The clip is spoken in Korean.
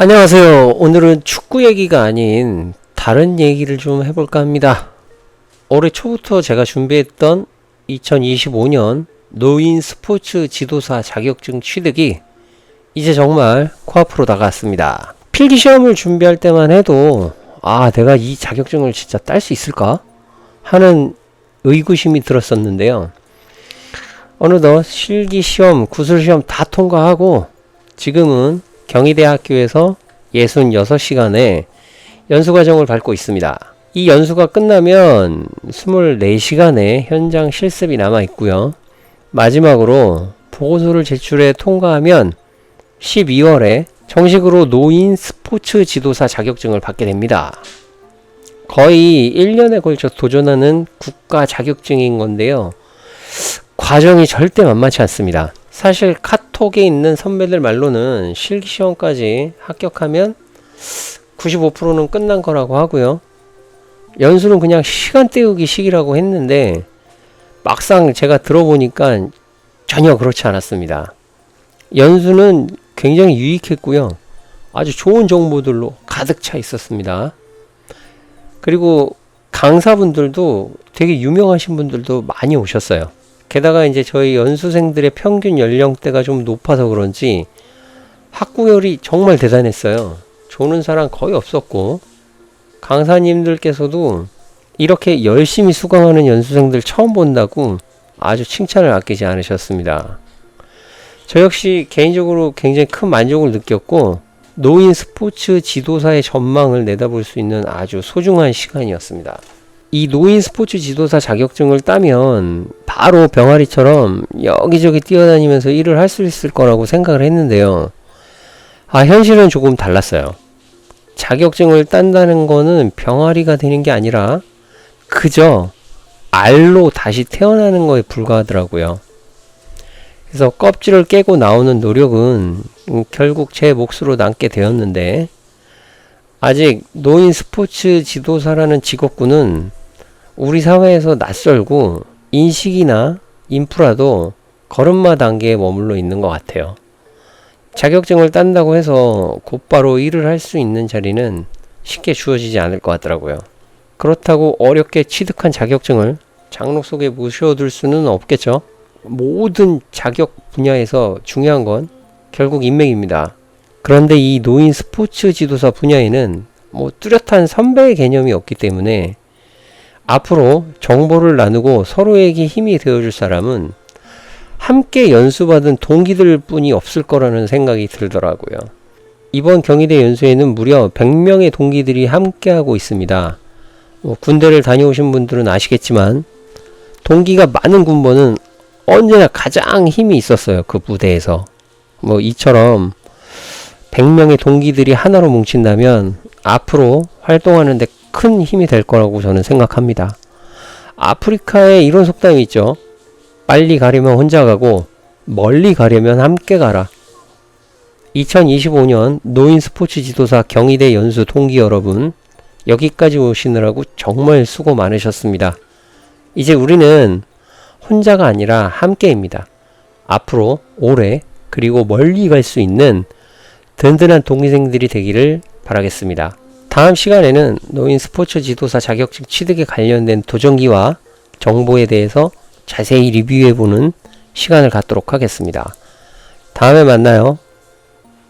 안녕하세요. 오늘은 축구 얘기가 아닌 다른 얘기를 좀 해볼까 합니다. 올해 초부터 제가 준비했던 2025년 노인 스포츠 지도사 자격증 취득이 이제 정말 코앞으로 다가왔습니다. 필기 시험을 준비할 때만 해도 아, 내가 이 자격증을 진짜 딸 수 있을까? 하는 의구심이 들었었는데요. 어느덧 실기 시험, 구술 시험 다 통과하고 지금은 경희대학교에서 66시간의 연수과정을 밟고 있습니다. 이 연수가 끝나면 24시간의 현장 실습이 남아 있고요. 마지막으로 보고서를 제출해 통과하면 12월에 정식으로 노인 스포츠 지도사 자격증을 받게 됩니다. 거의 1년에 걸쳐 도전하는 국가 자격증인 건데요. 과정이 절대 만만치 않습니다. 사실 카 톡에 있는 선배들 말로는 실기시험까지 합격하면 95%는 끝난 거라고 하고요. 연수는 그냥 시간 때우기 식이라고 했는데 막상 제가 들어보니까 전혀 그렇지 않았습니다. 연수는 굉장히 유익했고요. 아주 좋은 정보들로 가득 차 있었습니다. 그리고 강사분들도 되게 유명하신 분들도 많이 오셨어요. 게다가 이제 저희 연수생들의 평균 연령대가 좀 높아서 그런지 학구열이 정말 대단했어요. 조는 사람 거의 없었고 강사님들께서도 이렇게 열심히 수강하는 연수생들 처음 본다고 아주 칭찬을 아끼지 않으셨습니다. 저 역시 개인적으로 굉장히 큰 만족을 느꼈고 노인 스포츠 지도사의 전망을 내다볼 수 있는 아주 소중한 시간이었습니다. 이 노인 스포츠 지도사 자격증을 따면 바로 병아리처럼 여기저기 뛰어다니면서 일을 할 수 있을 거라고 생각을 했는데요. 아, 현실은 조금 달랐어요. 자격증을 딴다는 거는 병아리가 되는 게 아니라 그저 알로 다시 태어나는 거에 불과하더라고요. 그래서 껍질을 깨고 나오는 노력은 음, 결국 제 몫으로 남게 되었는데 아직 노인 스포츠 지도사라는 직업군은 우리 사회에서 낯설고 인식이나 인프라도 걸음마 단계에 머물러 있는 것 같아요. 자격증을 딴다고 해서 곧바로 일을 할 수 있는 자리는 쉽게 주어지지 않을 것 같더라고요. 그렇다고 어렵게 취득한 자격증을 장로 속에 모셔둘 수는 없겠죠. 모든 자격 분야에서 중요한 건 결국 인맥입니다. 그런데 이 노인 스포츠 지도사 분야에는 뭐 뚜렷한 선배의 개념이 없기 때문에 앞으로 정보를 나누고 서로에게 힘이 되어줄 사람은 함께 연수받은 동기들 뿐이 없을 거라는 생각이 들더라고요. 이번 경희대 연수에는 무려 100명의 동기들이 함께하고 있습니다. 뭐 군대를 다녀오신 분들은 아시겠지만 동기가 많은 군번은 언제나 가장 힘이 있었어요. 그 부대에서. 뭐 이처럼 100명의 동기들이 하나로 뭉친다면 앞으로 활동하는데 큰 힘이 될 거라고 저는 생각합니다. 아프리카에 이런 속담이 있죠. 빨리 가려면 혼자 가고 멀리 가려면 함께 가라. 2025년 노인 스포츠 지도사 경희대 연수 동기 여러분 여기까지 오시느라고 정말 수고 많으셨습니다. 이제 우리는 혼자가 아니라 함께입니다. 앞으로 오래 그리고 멀리 갈 수 있는 든든한 동기생들이 되기를 바라겠습니다. 다음 시간에는 노인 스포츠 지도사 자격증 취득에 관련된 도전기와 정보에 대해서 자세히 리뷰해보는 시간을 갖도록 하겠습니다. 다음에 만나요.